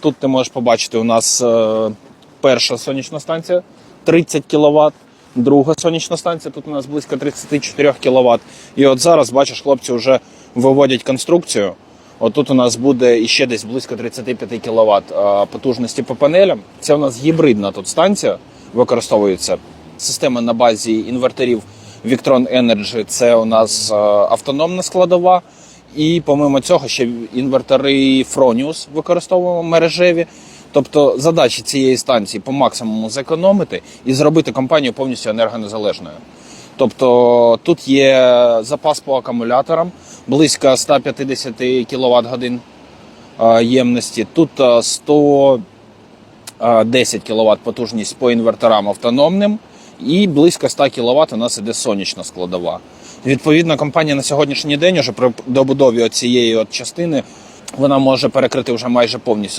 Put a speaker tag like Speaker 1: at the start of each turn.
Speaker 1: Тут ти можеш побачити, у нас е, перша сонячна станція 30 кВт, друга сонячна станція, тут у нас близько 34 кВт. І от зараз, бачиш, хлопці вже виводять конструкцію. Отут у нас буде іще десь близько 35 кВт потужності по панелям. Це у нас гібридна тут станція використовується. Система на базі інверторів Victron Energy це у нас е, автономна складова. І помимо цього ще інвертори Fronius використовуємо мережеві. Тобто задача цієї станції по максимуму зекономити і зробити компанію повністю енергонезалежною. Тобто тут є запас по акумуляторам близько 150 кВт годин ємності. Тут е, 110 кВт потужність по інверторам автономним і близько 100 кВт у нас іде сонячна складова. Відповідно, компанія на сьогоднішній день уже при добудові цієї частини вона може перекрити вже майже повністю